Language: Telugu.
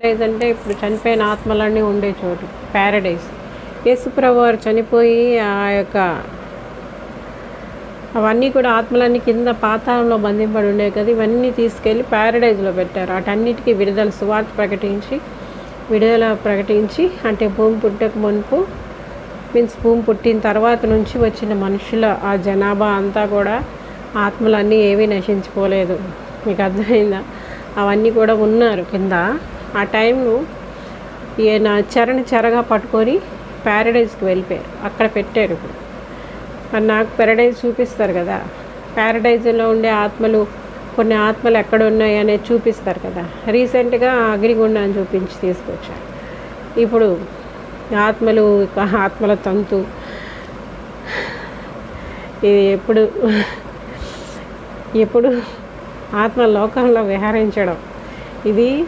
ప్యారడైజ్ అంటే ఇప్పుడు చనిపోయిన ఆత్మలన్నీ ఉండే చోటు. ప్యారడైజ్ యేసుప్రభు వారు చనిపోయి ఆ యొక్క అవన్నీ కూడా ఆత్మలన్నీ కింద పాతాళంలో బంధింపడి ఉండే కదా ఇవన్నీ తీసుకెళ్ళి ప్యారడైజ్లో పెట్టారు. వాటన్నిటికీ విడుదల సువార్త ప్రకటించి విడుదల ప్రకటించి అంటే భూమి పుట్టక మునుపు మీన్స్ భూమి పుట్టిన తర్వాత నుంచి వచ్చిన మనుషుల ఆ జనాభా అంతా కూడా ఆత్మలన్నీ ఏవీ నశించిపోలేదు. మీకు అర్థమైందా? అవన్నీ కూడా ఉన్నారు కింద. ఆ టైంను ఈయన చెరని చెరగా పట్టుకొని ప్యారడైజ్కి వెళ్ళిపోయారు. అక్కడ పెట్టారు ఇప్పుడు. మరి నాకు ప్యారడైజ్ చూపిస్తారు కదా. ప్యారడైజ్లో ఉండే ఆత్మలు కొన్ని ఆత్మలు ఎక్కడ ఉన్నాయి అనేది చూపిస్తారు కదా. రీసెంట్గా అగ్నిగుండాన్ని చూపించి తీసుకొచ్చారు. ఇప్పుడు ఆత్మలు ఆత్మల తంతు ఇది ఎప్పుడు ఎప్పుడు ఆత్మ లోకంలో విహరించడం. ఇది